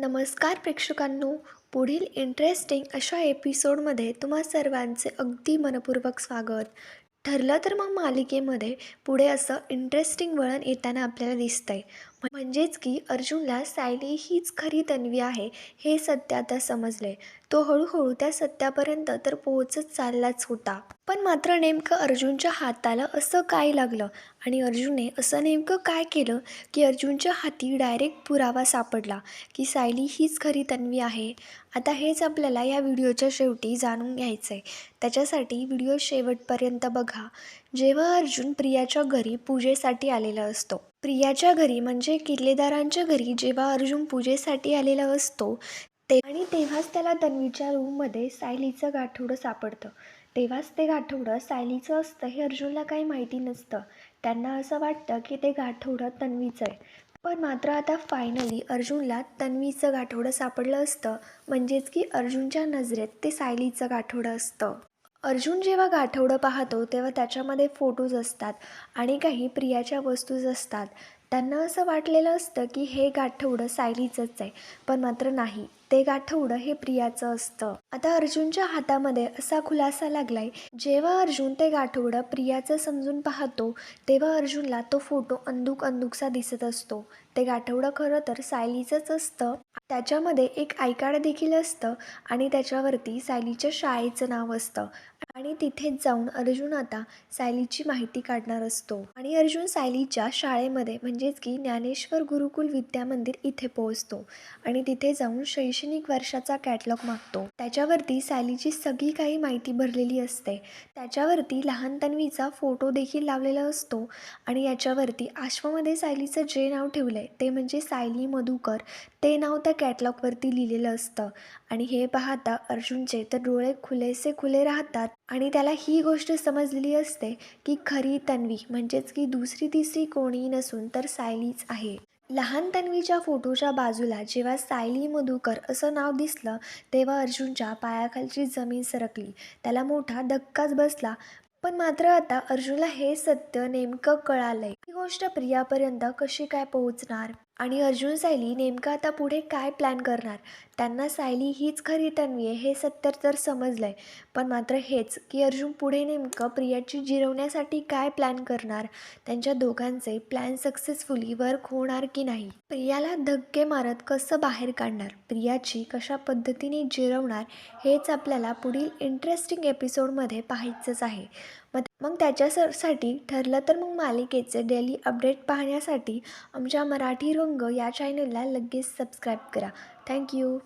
नमस्कार प्रेक्षकांनो. पुढील इंटरेस्टिंग अशा एपिसोडमध्ये तुम्हा सर्वांचे अगदी मनपूर्वक स्वागत. ठरलं तर मग मालिकेमध्ये पुढे असं इंटरेस्टिंग वळण येताना आपल्याला दिसतंय. म्हणजेच की अर्जुनला सायली हीच खरी तन्वी आहे हे सत्य आता समजले तो हळूहळू त्या सत्यापर्यंत तर पोहोचत चाललाच होता. पण मात्र नेमकं अर्जुनच्या हाताला असं काय लागलं? आणि अर्जुनने असं नेमकं काय केलं की अर्जुनच्या हाती डायरेक्ट पुरावा सापडला की सायली हीच खरी तन्वी आहे? आता हेच आपल्याला या व्हिडिओच्या शेवटी जाणून घ्यायचं आहे त्याच्यासाठी व्हिडिओ शेवटपर्यंत बघा. जेव्हा अर्जुन प्रियाच्या घरी पूजेसाठी आलेला असतो. प्रियाच्या घरी म्हणजे किल्लेदारांच्या घरी जेव्हा अर्जुन पूजेसाठी आलेला असतो ते आणि तेव्हाच त्याला तन्वीच्या रूममध्ये सायलीचं गाठोडं सापडतं. तेव्हाच ते गाठोडं सायलीचं असतं हे अर्जुनला काही माहिती नसतं. त्यांना असं वाटतं की ते गाठोडं तन्वीचं आहे. पण मात्र आता फायनली अर्जुनला तन्वीचं गाठोडं सापडलं असतं. म्हणजेच की अर्जुनच्या नजरेत ते सायलीचं गाठोडं असतं. अर्जुन जेव्हा गाठोडं पाहतो तेव्हा त्याच्यामध्ये फोटोज असतात आणि काही प्रियाच्या वस्तूज असतात. त्यांना असं वाटलेलं असतं की हे गाठवडं सायलीचंच आहे पण मात्र नाही. ते गाठवडं हे प्रियाचं असतं. आता अर्जुनच्या हातामध्ये असा खुलासा लागलाय जेव्हा अर्जुन ते गाठवडं प्रियाचं समजून पाहतो तेव्हा अर्जुनला तो फोटो अंदूक अंदुकसा दिसत असतो. ते गाठवडं खरं तर सायलीचंच असतं. त्याच्यामध्ये एक आय देखील असतं आणि त्याच्यावरती सायलीच्या शाळेचं नाव असतं. आणि तिथेच जाऊन अर्जुन आता सायलीची माहिती काढणार असतो. आणि अर्जुन सायलीच्या शाळेमध्ये म्हणजेच की ज्ञानेश्वर गुरुकुल विद्या मंदिर इथे पोहोचतो आणि तिथे जाऊन शैक्षणिक वर्षाचा कॅटलॉग मागतो. त्याच्यावरती सायलीची सगळी काही माहिती भरलेली असते. त्याच्यावरती लहान तन्वीचा फोटो देखील लावलेला असतो आणि याच्यावरती आश्वामध्ये सायलीचं जे नाव ठेवलं आहे ते म्हणजे सायली मधुकर ते नाव त्या कॅटलॉगवरती लिहिलेलं असतं. आणि हे पाहता अर्जुनचे तर डोळे खुलेसे खुले राहतात. आणि त्याला ही गोष्ट समजलेली असते की खरी तन्वी म्हणजेच की दुसरी तिसरी कोणी नसून तर सायलीच आहे. लहान तन्वीच्या फोटोच्या बाजूला जेव्हा सायली मधुकर असं नाव दिसलं तेव्हा अर्जुनच्या पायाखालची जमीन सरकली. त्याला मोठा धक्काच बसला. पण मात्र आता अर्जुनला हे सत्य नेमकं कळालंय. ही गोष्ट प्रियापर्यंत कशी काय पोहोचणार? आणि अर्जुन सायली नेमकं आता पुढे काय प्लॅन करणार? त्यांना सायली हीच खरी तन्वी आहे हे सत्य तर समजलं आहे पण मात्र हेच की अर्जुन पुढे नेमकं प्रियाची जिरवण्यासाठी काय प्लॅन करणार? त्यांच्या दोघांचे प्लॅन सक्सेसफुली वर्क होणार की नाही? प्रियाला धक्के मारत कसं बाहेर काढणार? प्रियाची कशा पद्धतीने जिरवणार? हेच आपल्याला पुढील इंटरेस्टिंग एपिसोडमध्ये पाहायचंच आहे. मग मग त्याच्यासाठी ठरलं तर मग मालिकेचे डेली अपडेट पाहण्यासाठी आमच्या मराठी रंग या चॅनलला लगेच सबस्क्राईब करा. थँक्यू